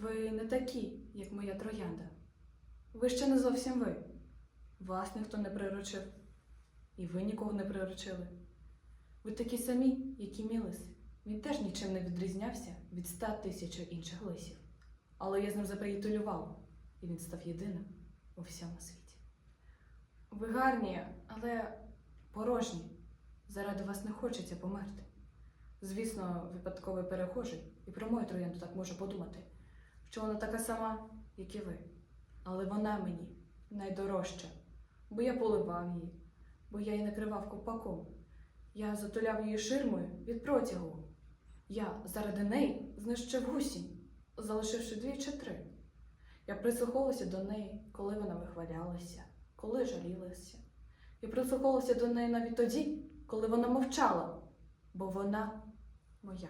Ви не такі, як моя троянда. Ви ще не зовсім ви. Вас ніхто не приручив, і ви нікого не приручили. Ви такі самі, як і мій. Він теж нічим не відрізнявся від ста тисяч інших лисів. Але я з ним заприятелювала, і він став єдиним у всьому світі. Ви гарні, але порожні. Заради вас не хочеться померти. Звісно, випадковий перехожий, і про мою троянду так може подумати, що вона така сама, як і ви. Але вона мені найдорожча, бо я поливав її, бо я її накривав ковпаком. Я затуляв її ширмою від протягу. Я заради неї знищив гусінь, залишивши дві чи три. Я прислуховувався до неї, коли вона вихвалялася, коли жалілася. Я прислуховувався до неї навіть тоді, коли вона мовчала, бо вона моя.